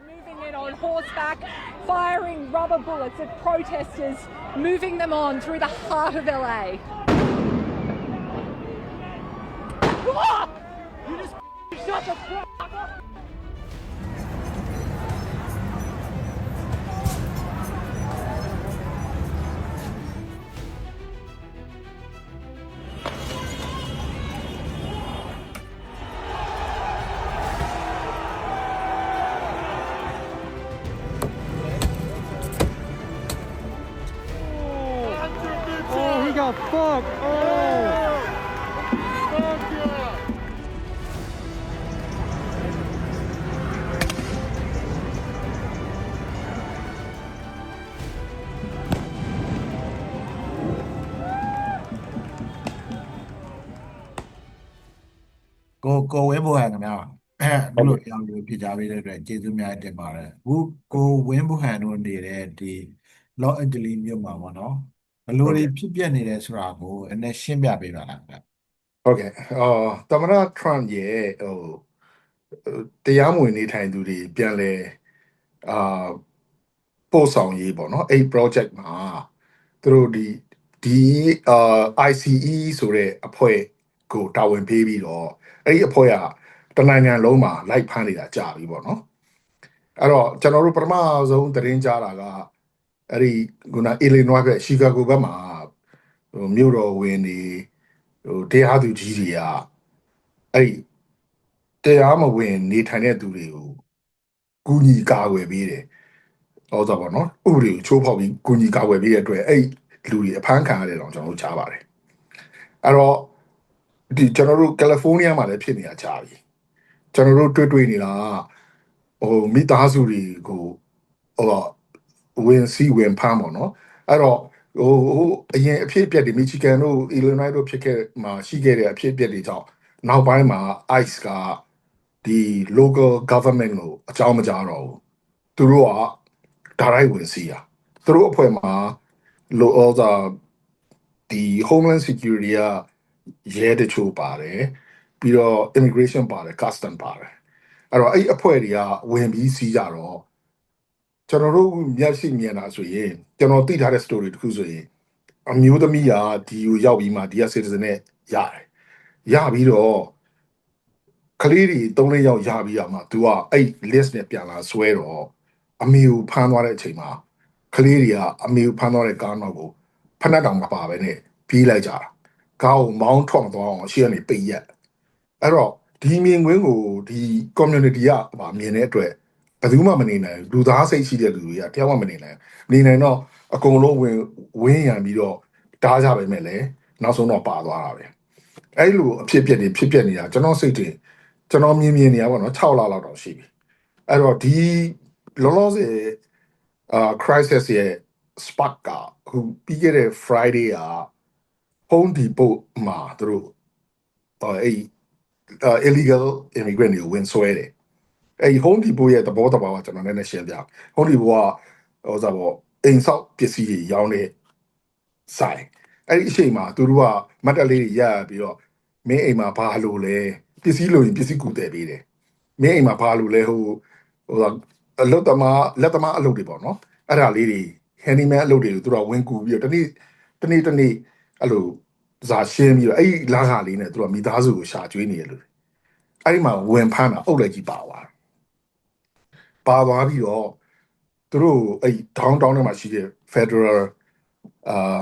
moving in on horseback, firing rubber bullets at protesters, moving them on through the heart of LA. You just shut the fuck up! Oh, he got fucked. Oh. ။ကိုကိုဝင်းဘိုဟန်ခင်ဗျာ။အဲလို့တရားလို့ဖြစ်ကြပေးတဲ့အတွက်ကျေးဇူးများတင်ပါတယ်။အခုကိုဝင်းဘိုဟန်တို့နေတဲ့ဒီလော့အန်ဂျလီမြို့မှာပေါ့နော်။ ဘယ်လိုတွေဖြစ်ပျက်နေတယ်ဆိုတာကိုအနည်းရှင်းပြပေးပါလားခင်ဗျာဟုတ်ကဲ့အော်သမ္မတထရမ့်ရဲ့ဟိုတရားမဝင်နေထိုင်သူတွေပြန်လဲအာပို့ဆောင်ရေးပေါ့နော်အဲ့ project မှာသူတို့ဒီဒီအာ ICE ဆိုတဲ့အဖွဲ့ကိုတာဝန်ပေးပြီးတော့အဲ့ဒီအဖွဲ့ကတနိုင်ငံလုံးမှာလိုက်ဖမ်းနေတာကြာပြီပေါ့နော်အဲ့တော့ကျွန်တော်တို့ပထမဆုံးသတင်းကြားတာက အဲ့ဒီခုန Illinois ဘက် Chicago ဘက်မှာဟိုမြို့တော်ဝင်နေဟိုတရားသူကြီးတွေကအဲ့ဒီတရားမဝင်နေထိုင်တဲ့သူတွေကိုကူညီကာကွယ်ပေးတယ်။ဟောတော့ဗောနော်ဥပဒေကိုချိုးဖောက်ပြီးကူညီကာကွယ်ပေးတဲ့အတွက်အဲ့ဒီလူတွေအဖမ်းခံရတယ်တော့ကျွန်တော်တို့ကြားပါတယ်။အဲ့တော့ဒီကျွန်တော်တို့ကယ်လီဖိုးနီးယားမှာလည်းဖြစ်နေတာကြားပြီ။ကျွန်တော်တို့တွေ့တွေ့နေတာကဟိုမိသားစုတွေကိုဟို ဝင်စီဝင်ဖမ်းပေါ့နော်။အဲ့တော့ဟိုဟိုအရင်အဖြစ်အပျက်တွေမီချီဂန်တို့အီလီနိုက်တို့ဖြစ်ခဲ့မှာရှိခဲ့တဲ့အဖြစ်အပျက်တွေကြောင့်နောက်ပိုင်းမှာ ICE ကဒီ local government ကိုအကြောင်းမကြားတော့ဘူးသူတို့ကဒါရိုက်ဝင်စီးတာသူတို့အဖွဲ့မှာလိုအော်သာဒီ homeland security ကရဲတချို့ပါတယ်ပြီးတော့ immigration ပါတယ် custom ပါတယ်အဲ့တော့အဲ့ဒီအဖွဲ့တွေကဝင်ပြီးစီးကြတော့ ကျွန်တော်တို့မျက်စိမြင်တာဆိုရင်ကျွန်တော်သိထားတဲ့ story တစ်ခုဆိုရင်အမျိုးသမီးကဒီကိုရောက်ပြီးမှဒီက citizen နဲ့ရတယ်ရပြီးတော့ကလေးတွေ၃လေးယောက်ရပြီးတော့မှ तू ကအဲ့ list နဲ့ပြန်လာဆွဲတော့အမေကိုဖမ်းသွားတဲ့အချိန်မှာကလေးတွေကအမေကိုဖမ်းသွားတဲ့ကားနောက်ကိုဖက်နှက်တောင်မပါပဲနဲ့ပြေးလိုက်ကြတာကားကိုမောင်းထွက်မသွားအောင်ရှေ့ကနေပိတ်ရက်အဲ့တော့ဒီမြင်ကွင်းကိုဒီ community ကဗာမြင်တဲ့အတွက် ဘယ်သူမှမနေနိုင်ဘူးလူသားစိတ်ရှိတဲ့လူတွေကတယောက်မှမနေနိုင်ဘူးနေနိုင်တော့အကုန်လုံးဝင်ဝင်းရံပြီးတော့တားကြပဲမဲ့လေနောက်ဆုံးတော့ပါသွားတာပဲအဲ့လိုအဖြစ်အပျက်တွေဖြစ်ပျက်နေတာကျွန်တော်စိတ်တွေကျွန်တော်မြင်မြင်နေရပါတော့6လလောက်တော့ရှိပြီအဲ့တော့ဒီလောလောဆယ်အာ crisis ရဲ့ spark ကအခုပြီးခဲ့တဲ့ Friday က Home Depot မှာသူတို့အဲ့အဲ့ illegal immigrant တွေကိုဝင်ဆွဲတယ် အဲ့ဒီ home depot ရဲ့သဘောတဘာဝကျွန်တော်လည်းနည်းရှင်းပြ home depot ကဟိုစားပေါ့အိမ်ဆောက်ပစ္စည်းတွေရောင်းတဲ့ဆိုင်အဲ့ဒီအချိန်မှာသူတို့ကမတ်တက်လေးတွေရရပြီးတော့မင်းအိမ်မှာဘာလို့လဲပစ္စည်းလိုရင်ပစ္စည်းကူတယ်ပေးတယ်မင်းအိမ်မှာဘာလို့လဲဟိုဟိုအလုပ်သမားလက်သမားအလုပ်တွေပေါ့နော်အဲ့ဒါလေးတွေ handyman အလုပ်တွေကိုသူတို့ကဝင်ကူပြီးတော့တနေ့တနေ့တနေ့အဲ့လိုဇာရှင်းပြီးတော့အဲ့ဒီလာခါလေးနဲ့သူတို့ကမိသားစုကိုရှာကျွေးနေရလို့အဲ့ဒီမှာဝင်ဖမ်းတာအုပ်လိုက်ကြီးပါသွား ပါသွားပြီးတော့သူတို့အဲ့ downtown ထဲမှာရှိတဲ့ Federal အာ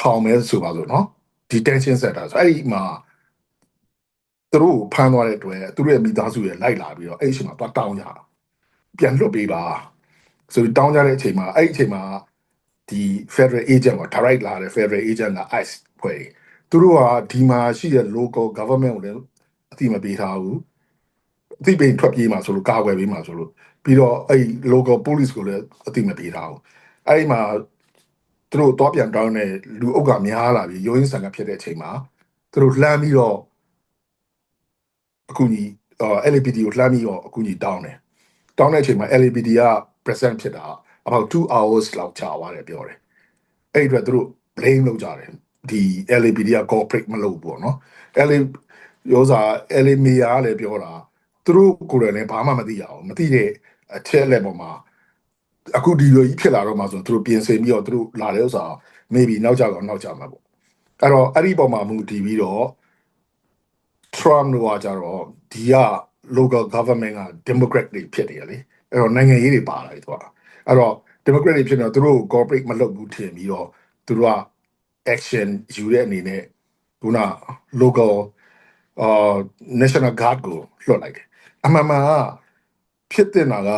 ထောင်မဲဆိုပါစို့နော် detention center ဆိုအဲ့ဒီမှာသူတို့ကိုဖမ်းသွားတဲ့အတွက်သူတို့ရဲ့မိသားစုရဲ့လိုက်လာပြီးတော့အဲ့ဒီအချိန်မှာသွားတောင်းကြတာပြန်လွတ်ပေးပါဆိုပြီးတောင်းကြတဲ့အချိန်မှာအဲ့ဒီအချိန်မှာဒီ Federal agent က direct လာတဲ့ Federal agent က ICE ဖွဲ့တယ်သူတို့ကဒီမှာရှိတဲ့ local government ကိုလည်းအတိမပေးထားဘူး အသိပင်ထွက်ပြေးမှာဆိုလို့ကာကွယ်ပေးမှာဆိုလို့ပြီးတော့အဲ့ local police ကိုလည်းအသိမပေးထားဘူးအဲ့ဒီမှာသူတို့တော့ပြန်တောင်းတဲ့လူအုပ်ကများလာပြီးရိုးရင်းဆန်ကဖြစ်တဲ့အချိန်မှာသူတို့လှမ်းပြီးတော့အခုညီအော် LAPD ကိုလှမ်းပြီးတော့အခုညီတောင်းတယ်တောင်းတဲ့အချိန်မှာ LAPD က present ဖြစ်တာ about 2 hours လောက်ကြာသွားတယ်ပြောတယ်အဲ့ဒီအတွက်သူတို့ blame လုပ်ကြတယ်ဒီ LAPD က cooperate မလုပ်ဘူးပေါ့နော် LA ရောစာ LA မေယာကလည်းပြောတာ သူတို့ကိုယ်တိုင်လည်းဘာမှမသိရအောင်မသိတဲ့အချက်အလက်ပေါ်မှာအခုဒီလိုကြီးဖြစ်လာတော့မှဆိုသူတို့ပြင်ဆင်ပြီးတော့သူတို့လာတဲ့ဥစ္စာ maybe နောက်ကြတော့နောက်ကြမှာပေါ့အဲ့တော့အဲ့ဒီပေါ်မှာမူတည်ပြီးတော့ Trump တို့ကကြတော့ဒီက local government က democrat တွေဖြစ်နေရလေအဲ့တော့နိုင်ငံရေးတွေပါလာပြီသူကအဲ့တော့ democrat တွေဖြစ်နေတော့သူတို့ကို cooperate မလုပ်ဘူးထင်ပြီးတော့သူတို့က action ယူတဲ့အနေနဲ့ခုန local အာ national guard ကိုလွှတ်လိုက်တယ် အမှန်မှန်ကဖြစ်တဲ့နာက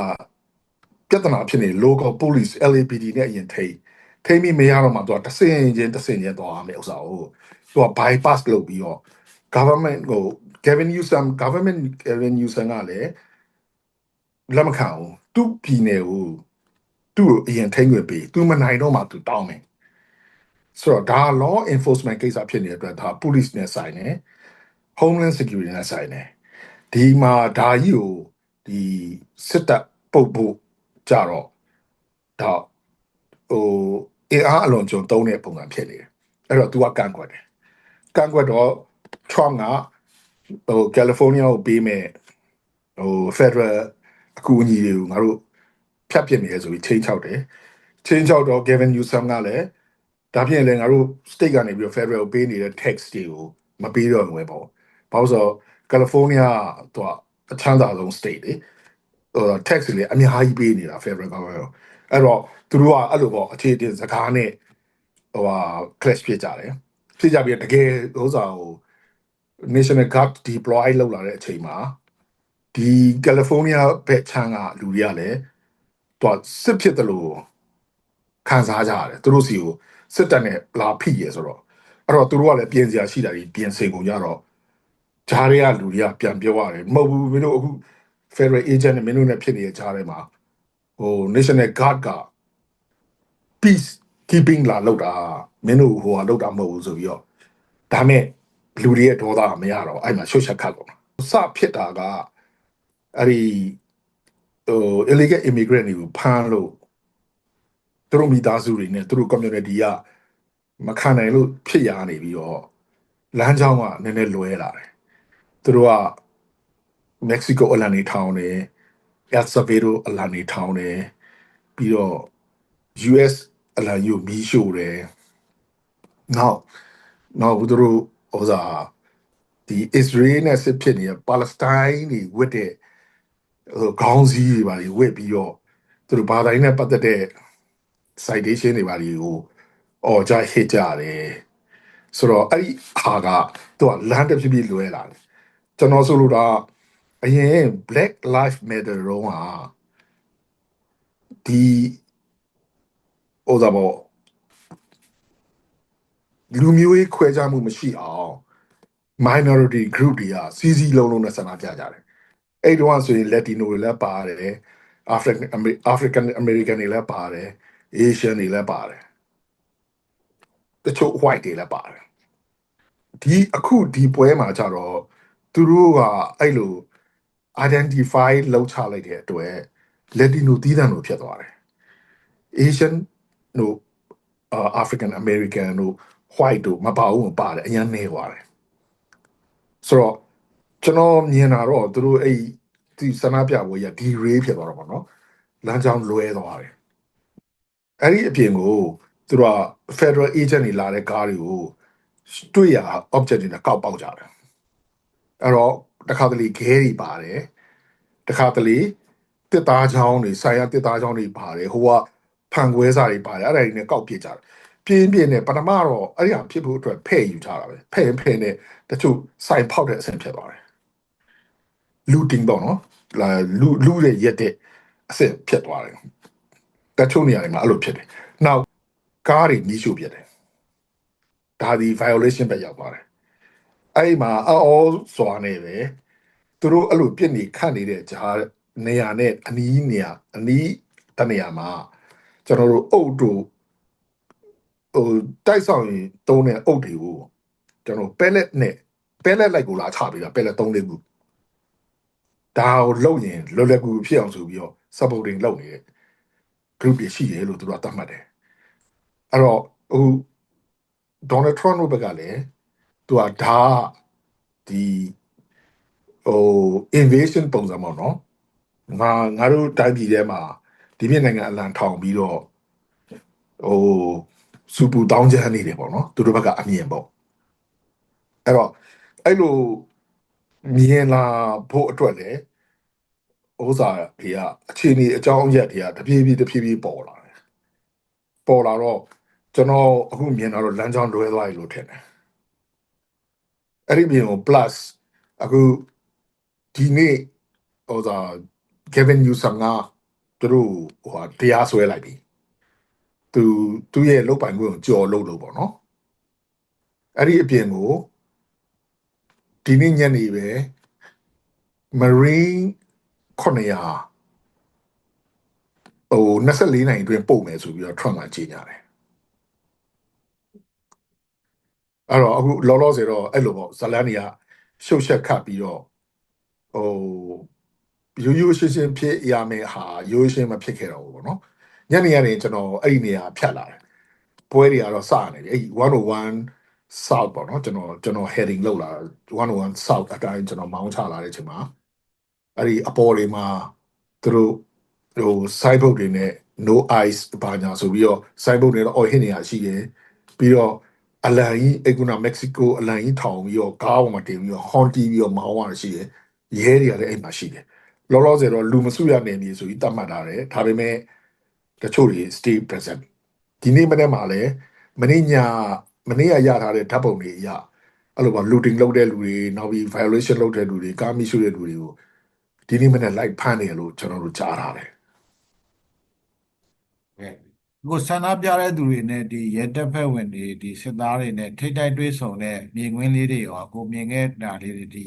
ပြဿနာဖြစ်နေ local police LAPD နဲ့အရင်ထိန်းထိန်းပြီးမရတော့မှသူကတဆင်ချင်းတဆင်ချင်းသွားရမယ်ဥစ္စာကိုသူက bypass လုပ်ပြီးတော့ government ကို Gavin Newsom government Gavin Newsom ကလည်းလက်မခံဘူးသူ့ပြည်နယ်ကိုသူ့ကိုအရင်ထိန်းခွင့်ပေးသူမနိုင်တော့မှသူတောင်းမယ်ဆိုတော့ဒါ law enforcement ကိစ္စဖြစ်နေတဲ့အတွက်ဒါ police နဲ့ဆိုင်တယ် homeland security နဲ့ဆိုင်တယ် ဒီမှာဒါကြီးကိုဒီစစ်တပ်ပုတ်ဖို့ကြတော့ဒါဟိုအင်အားအလွန်ကျွံသုံးတဲ့ပုံစံဖြစ်နေတယ်အဲ့တော့ तू ကကန့်ကွက်တယ်ကန့်ကွက်တော့ Trump ကဟို California ကိုပေးမဲ့ဟို Federal အကူအညီတွေကိုငါတို့ဖြတ်ပစ်နေရဆိုပြီးချိန်ချောက်တယ်ချိန်ချောက်တော့ Gavin Newsom ကလည်းဒါဖြစ်ရင်လည်းငါတို့ state ကနေပြီးတော့ Federal ကိုပေးနေတဲ့ tax တွေကိုမပေးတော့ဘူးပဲပေါ့ဘာလို့ဆိုတော့ California သူကအချမ်းသာဆုံး state လေဟို tax တွေလည်းအများကြီးပေးနေတာ Federal government ကိုအဲ့တော့သူတို့ကအဲ့လိုပေါ့အခြေအတင်စကားနဲ့ဟိုဟာ clash ဖြစ်ကြတယ်ဖြစ်ကြပြီးတကယ်ဥစ္စာဟို national guard deploy လောက်လာတဲ့အချိန်မှာဒီ California ဘက်ချမ်းကလူတွေကလည်းသူကစစ်ဖြစ်တယ်လို့ခံစားကြရတယ်သူတို့စီကိုစစ်တပ်နဲ့လာဖိရဲဆိုတော့အဲ့တော့သူတို့ကလည်းပြင်စရာရှိတာကြီးပြင်ဆင်ကုန်ကြတော့ ဂျားတွေကလူတွေကပြန်ပြောရတယ်မဟုတ်ဘူးမင်းတို့အခု federal agent နဲ့မင်းတို့နဲ့ဖြစ်နေတဲ့ဂျားတွေမှာဟို national guard က peace keeping လာလောက်တာမင်းတို့ဟိုဟာလောက်တာမဟုတ်ဘူးဆိုပြီးတော့ဒါမဲ့လူတွေရဲ့ဒေါသကမရတော့အဲ့မှာရှုပ်ချက်ခတ်ကုန်တာစဖြစ်တာကအဲ့ဒီဟို illegal immigrant တွေကိုဖမ်းလို့သူတို့မိသားစုတွေနဲ့သူတို့ community ကမခံနိုင်လို့ဖြစ်ရနေပြီးတော့လမ်းကြောင်းကနည်းနည်းလွဲလာတယ် သူတို့က Mexico အလန်နေထောင်းတယ် El Salvador အလန်နေထောင်းတယ်ပြီးတော့ US အလံယူမီးရှို့တယ်။နောက်နောက်သူတို့ဟိုစားဒီ Israel နဲ့စစ်ဖြစ်နေတဲ့ Palestine တွေဝတ်တဲ့ဟိုခေါင်းစည်းတွေပါတွေဝတ်ပြီးတော့သူတို့ဘာသာရေးနဲ့ပတ်သက်တဲ့ citation တွေပါတွေကိုအော်ကြဟစ်ကြတယ်။ဆိုတော့အဲ့ဒီဟာကသူကလမ်းတစ်ဖြစ်ဖြစ်လွဲလာတယ်။ ကျွန်တော်ဆိုလိုတာအရင် Black Lives Matter တော့ဟာဒီဟိုသာပေါ့လူမျိုးရေးခွဲခြားမှုမရှိအောင် minority group တွေကစီစီလုံးလုံးနဲ့ဆန္ဒပြကြတယ်အဲ့ဒီတော့ဆိုရင် Latino တွေလည်းပါတယ် African African American တွေလည်းပါတယ် Asian တွေလည်းပါတယ်တချို့ white တွေလည်းပါတယ်ဒီအခုဒီပွဲမှာကြတော့ သူတို့ကအဲ့လို identify လောက်ချလိုက်တဲ့အတွက် Latino တီးတံလို့ဖြစ်သွားတယ် Asian တို့အာ African American တို့ white တို့မပါဘူးမပါတယ်အရင်နေသွားတယ်ဆိုတော့ကျွန်တော်မြင်တာတော့သူတို့အဲ့ဒီဆန္ဒပြပွဲရဒီ ray ဖြစ်သွားတော့ဗောနော်လမ်းကြောင်းလွဲသွားတယ်အဲ့ဒီအပြင်ကိုသူတို့က Federal agent တွေလာတဲ့ကားတွေကိုတွေ့ရ object တွေနဲ့ကောက်ပေါက်ကြတယ် အဲ့တော့တခါတလေခဲတွေပါတယ်တခါတလေတစ်သားချောင်းတွေဆိုင်ရတစ်သားချောင်းတွေပါတယ်ဟိုကဖန်ခွဲစာတွေပါတယ်အဲ့ဒါတွေနဲ့ကောက်ပြစ်ကြတယ်ပြင်းပြင်းနဲ့ပထမတော့အဲ့ဒီဟာဖြစ်ဖို့အတွက်ဖဲ့ယူထားတာပဲဖဲ့ရင်ဖဲ့နဲ့တချို့စိုင်ဖောက်တဲ့အဆင့်ဖြစ်သွားတယ်လူတင်တော့နော်လာလူလူရဲ့ရက်တဲ့အဆင့်ဖြစ်သွားတယ်တချို့နေရာတွေမှာအဲ့လိုဖြစ်တယ်နောက်ကားတွေမြည်ရှို့ပြတယ်ဒါဒီ violation ပဲရောက်သွားတယ် အဲ့ဒီမှာအော်စွာနေပဲသူတို့အဲ့လိုပြစ်နေခတ်နေတဲ့ဂျားနေရာနဲ့အနီးနေရာအနီးတနေရာမှာကျွန်တော်တို့အုတ်တို့ဟိုတိုက်ဆောင်ရင်တုံးတဲ့အုတ်တွေကိုကျွန်တော်ပဲလက်နဲ့ပဲလက်လိုက်ကိုလာချပြီးတာပဲလက်၃လေးခုဒါကိုလုံရင်လွယ်လွယ်ကူကူဖြစ်အောင်ဆိုပြီးတော့ supporting လုပ်နေတဲ့ group တွေရှိတယ်လို့သူတို့ကသတ်မှတ်တယ်အဲ့တော့ဟို Donald Trump တို့ဘက်ကလည်း သူကဒါဒီဟို invasion ပုံစံပေါ့နော်ငါငါတို့တိုင်းပြည်ထဲမှာဒီပြည်နိုင်ငံအလံထောင်ပြီးတော့ဟိုစူပူတောင်းချမ်းနေတယ်ပေါ့နော်သူတို့ဘက်ကအမြင်ပေါ့အဲ့တော့အဲ့လိုမြင်လာဖို့အတွက်လေဥစားတွေကအခြေအနေအကြောင်းအရက်တွေကတဖြည်းဖြည်းတဖြည်းဖြည်းပေါ်လာတယ်ပေါ်လာတော့ကျွန်တော်အခုမြင်တာတော့လမ်းကြောင်းလွဲသွားပြီလို့ထင်တယ် အဲ့ဒီမြင်ကို plus အခုဒီနေ့ဟိုသာ Kevin Newsom ကသူတို့ဟိုဟာတရားစွဲလိုက်ပြီသူသူ့ရဲ့လုပ်ပိုင်ခွင့်ကိုကြော်လို့လို့ပေါ့နော်အဲ့ဒီအပြင်ကိုဒီနေ့ညနေပဲ Marine 900ဟို24နိုင်အတွင်းပို့မယ်ဆိုပြီးတော့ Trump ကကြေညာတယ် အဲ့တော့အခုလောလောဆယ်တော့အဲ့လိုပေါ့ဇလန်နီကရှုပ်ရှက်ခတ်ပြီးတော့ဟိုရိုးရိုးရှင်းရှင်းဖြစ်ရမယ်ဟာရိုးရိုးရှင်းမဖြစ်ခဲ့တော့ဘူးပေါ့နော်ညနေကနေကျွန်တော်အဲ့ဒီနေရာဖြတ်လာတယ်ပွဲတွေကတော့စနေပြီအဲ့101 south ပေါ့နော်ကျွန်တော်ကျွန်တော် heading လောက်လာ101 south အတိုင်းကျွန်တော်မောင်းချလာတဲ့အချိန်မှာအဲ့ဒီအပေါ်တွေမှာသူတို့ဟို side boat တွေနဲ့ no ice ဘာညာဆိုပြီးတော့ side boat တွေတော့အော်ဟစ်နေရရှိတယ်ပြီးတော့ အလန်ကြီးအကူနာမက္ကဆီကိုအလန်ကြီးထောင်ပြီးတော့ကားပေါ်မှာတင်ပြီးတော့ဟွန်တီးပြီးတော့မောင်းရရှိတယ်ရဲတွေကလည်းအဲ့မှာရှိတယ်လောလောဆယ်တော့လူမစုရနေပြီဆိုပြီးတတ်မှတ်ထားတယ်ဒါပေမဲ့တချို့တွေ stay present ဒီနေ့မနေ့မှာလည်းမနေ့ညမနေ့ကရထားတဲ့ဓာတ်ပုံတွေအရအဲ့လိုပါ looting လုပ်တဲ့လူတွေနောက်ပြီး violation လုပ်တဲ့လူတွေကားမိရှုတဲ့လူတွေကိုဒီနေ့မနေ့ live ဖမ်းနေလို့ကျွန်တော်တို့ကြားထားတယ် ကဲကိုဆန္ဒပြတဲ့သူတွေနဲ့ဒီရဲတပ်ဖွဲ့ဝင်တွေဒီစစ်သားတွေနဲ့ထိတ်တိုက်တွေ့ဆုံတဲ့မြင်ကွင်းလေးတွေရောကိုမြင်ခဲ့တာလေးတွေဒီ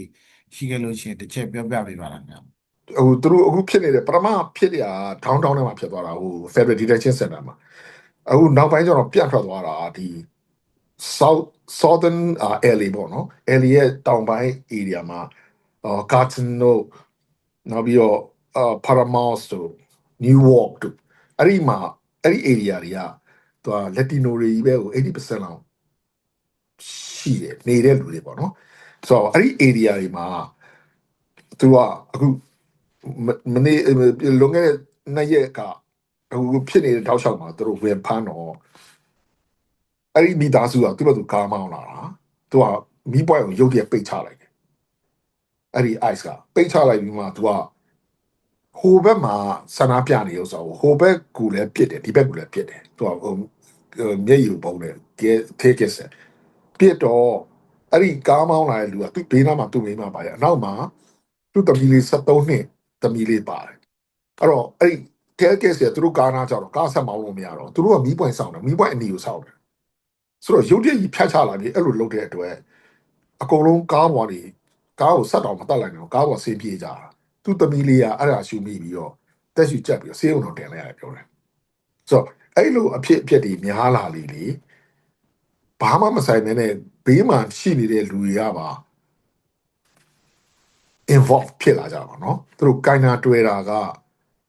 ရှိခဲ့လို့ရှိရင်တစ်ချက်ပြောပြပေးပါလားခင်ဗျာအခုသူတို့အခုဖြစ်နေတဲ့ပထမဖြစ်ရဒေါင်းတောင်းထဲမှာဖြစ်သွားတာဟို Federal Detention Center မှာအခုနောက်ပိုင်းကျတော့ပြန့်ထွက်သွားတာဒီ South Southern uh, LA ပေါ့နော် LA ရဲ့တောင်ပိုင်း area မှာအာ Carton တို့နောက်ပြီးတော့အာ Paramount တို့ Newark တို့အဲ့ဒီမှာ အဲ့ဒီ area တွေကသူက Latino တွေကြီးပဲကို80%လောက်ရှိတယ်နေတဲ့လူတွေပေါ့နော်ဆိုတော့အဲ့ဒီ area တွေမှာသူကအခုမမနေ့လွန်ခဲ့တဲ့နှစ်ရက်ကဟိုဖြစ်နေတဲ့တောက်လျှောက်မှာသူတို့ဝင်ဖမ်းတော့အဲ့ဒီမိသားစုကသူ့ဘက်သူကားမောင်းလာတာသူကမိပွိုင်းကိုရုတ်တရက်ပိတ်ချလိုက်တယ်အဲ့ဒီ ice ကပိတ်ချလိုက်ပြီးမှသူက ဟိုဘက်မှာဆန္ဒပြနေရောဆိုတော့ဟိုဘက်ကူလည်းပြစ်တယ်ဒီဘက်ကူလည်းပြစ်တယ်သူကဟိုမျက်ရည်ပုံတယ်ကဲထေးကစ်စပြစ်တော့အဲ့ဒီကားမောင်းလာတဲ့လူကသူ့ဘေးနားမှာသူ့ဘေးမှာပါရအနောက်မှာသူ့တမီလေး73နှစ်တမီလေးပါတယ်အဲ့တော့အဲ့ဒီကဲကဲစီသူတို့ကားနာကြတော့ကားဆက်မောင်းလို့မရတော့သူတို့ကမီးပွိုင်ဆောင်တယ်မီးပွိုင်အနီကိုဆောင်တယ်ဆိုတော့ရုပ်တရက်ကြီးဖြတ်ချလာပြီးအဲ့လိုလုပ်တဲ့အတွက်အကုန်လုံးကားပေါ်နေကားကိုဆက်တော့မတက်လိုက်တော့ကားပေါ်ဆင်းပြေးကြတာ သူ့တမီလေးကအဲ့ဒါရှူမိပြီးတော့တက်ရှူချက်ပြီးတော့ဆေးရုံတော့တင်လိုက်ရတယ်ပြောတယ်ဆိုတော့အဲ့လိုအဖြစ်အပျက်တွေများလာလေလေဘာမှမဆိုင်မဲနဲ့ဘေးမှာရှိနေတဲ့လူတွေကပါ involve ဖြစ်လာကြပါတော့သူတို့ကိုင်နာတွေ့တာက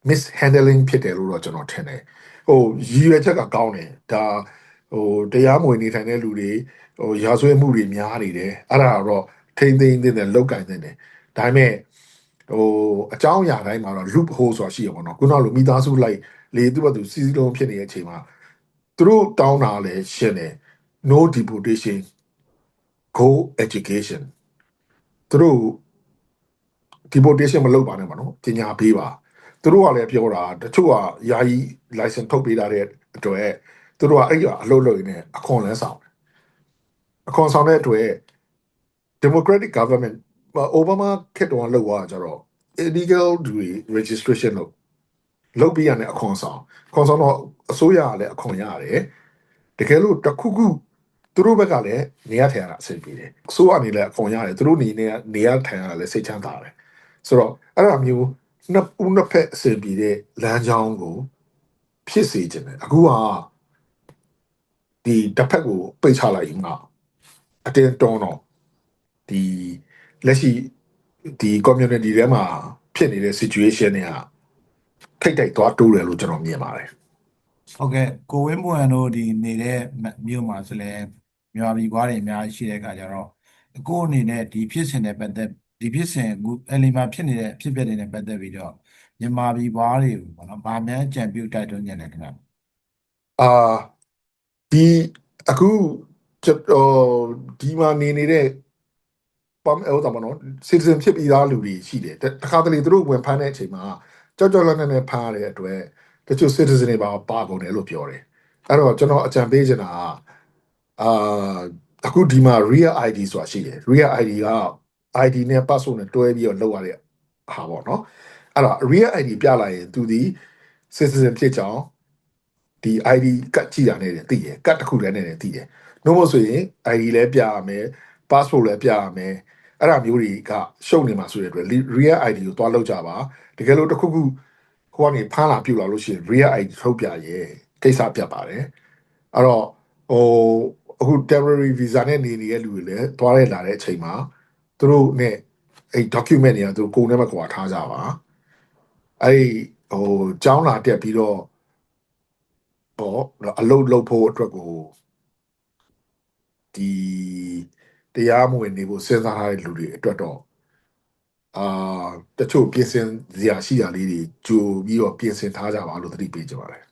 mishandling ဖြစ်တယ်လို့တော့ကျွန်တော်ထင်တယ်ဟိုရည်ရွယ်ချက်ကကောင်းတယ်ဒါဟိုတရားမဝင်နေထိုင်တဲ့လူတွေဟိုရာဇဝတ်မှုတွေများနေတယ်အဲ့ဒါတော့ထိမ့်သိမ့်တဲ့လောက်ကင်တဲ့တယ်ဒါပေမဲ့ ဟိုအကြောင်းအရာတိုင်းမှာတော့ loop hole ဆိုတာရှိရပါတော့ခုနကလိုမိသားစုလိုက်လေသူ့ဘက်သူစီစီလုံးဖြစ်နေတဲ့အချိန်မှာသူတို့တောင်းတာလည်းရှင်းတယ် no deportation go education သူတို့ deportation မလုပ်ပါနဲ့ပါနော်ပညာပေးပါသူတို့ကလည်းပြောတာတချို့ကယာယီ license ထုတ်ပေးတာတဲ့အတွက်သူတို့ကအဲ့ရအလုပ်လုပ်ရင်းနဲ့အခွန်လဲဆောင်တယ်အခွန်ဆောင်တဲ့အတွက် democratic government အိုဘားမားခက်တော်လောက်သွားကြတော့ illegal တွေ registration လုပ်လုပ်ပြီးရတဲ့အခွန်ဆောင်ခွန်ဆောင်တော့အစိုးရကလည်းအခွန်ရတယ်တကယ်လို့တစ်ခုခုသူတို့ဘက်ကလည်းနေရထိုင်ရတာအဆင်ပြေတယ်အစိုးရအနေနဲ့အခွန်ရတယ်သူတို့နေနေနေရထိုင်ရတာလည်းစိတ်ချမ်းသာတယ်ဆိုတော့အဲ့ဒါမျိုးနှစ်ဦးနှစ်ဖက်အဆင်ပြေတဲ့လမ်းကြောင်းကိုဖြစ်စေခြင်းတယ်အခုကဒီတစ်ဖက်ကိုပိတ်ချလိုက်ရင်ကအတင်းတွန်းတော့ဒီ လက်ရှိဒီ community ထဲမှာဖြစ်နေတဲ့ situation တွေကထိတ်တိုက်သွားတိုးတယ်လို့ကျွန်တော်မြင်ပါတယ်ဟုတ်ကဲ့ကိုဝင်းဘွမ်တို့ဒီနေတဲ့မြို့မှာဆိုလဲမြန်မာပြည်ကွာတွေအများကြီးရှိတဲ့အခါကျတော့ကိုယ့်အနေနဲ့ဒီဖြစ်စဉ်နဲ့ပတ်သက်ဒီဖြစ်စဉ်အခုအလီမှာဖြစ်နေတဲ့အဖြစ်အပျက်တွေနဲ့ပတ်သက်ပြီးတော့မြန်မာပြည်ပွားတွေကိုပေါ့နော်ဗာမြန်ကြံပြုတ်တိုက်တွန်းနေတယ်ခင်ဗျာအာဒီအခုကျွန်တော်ဒီမှာနေနေတဲ့ ပမ်အဲ့ဒါမနော် citizen ဖြစ်ပြီးသားလူတွေရှိတယ်တတခါတလေသူတို့ဝင်ဖမ်းတဲ့အချိန်မှာကြောက်ကြောက်လန့်လန့်နဲ့ဖမ်းရတဲ့အတွက်တချို့ citizen တွေပါပါကုန်တယ်လို့ပြောတယ်အဲ့တော့ကျွန်တော်အကြံပေးချင်တာကအာအခုဒီမှာ real ID ဆိုတာရှိတယ် real ID က ID နဲ့ password နဲ့တွဲပြီးတော့လောက်ရတဲ့ဟာပေါ့နော်အဲ့တော့ real ID ပြလိုက်ရင်သူဒီ citizen ဖြစ်ကြောင်းဒီ ID ကတ်ကြည့်ရနေတယ်သိရယ်ကတ်တစ်ခုတည်းနဲ့လည်းသိတယ်။နှုတ်မဆိုရင် ID လည်းပြရမယ် passport လည်းပြရမယ်အဲ့ဒါမျိုးတွေကရှုပ်နေမှာဆိုတဲ့အတွက် real ID ကိုတွားလောက်ကြပါတကယ်လို့တစ်ခုခုဟိုကနေဖမ်းလာပြုတ်လာလို့ရှိရင် real ID ထုတ်ပြရဲကိစ္စပြတ်ပါတယ်။အဲ့တော့ဟိုအခု temporary visa နဲ့နေနေတဲ့လူတွေလည်းတွားရလာတဲ့အချိန်မှာသူတို့နဲ့အဲ့ document တွေကသူတို့ကိုယ်နဲ့မကွာထားကြပါအဲ့ဒီဟိုကျောင်းလာတက်ပြီးတော့ပေါ့အလုတ်လုတ်ဖို့အတွက်ကိုဒီ တရားမဝင်နေဖို့စဉ်းစားထားတဲ့လူတွေအတွက်တော့အာတချို့ပြင်ဆင်စရာရှိတာလေးတွေကြိုပြီးတော့ပြင်ဆင်ထားကြပါလို့သတိပေးကြပါတယ်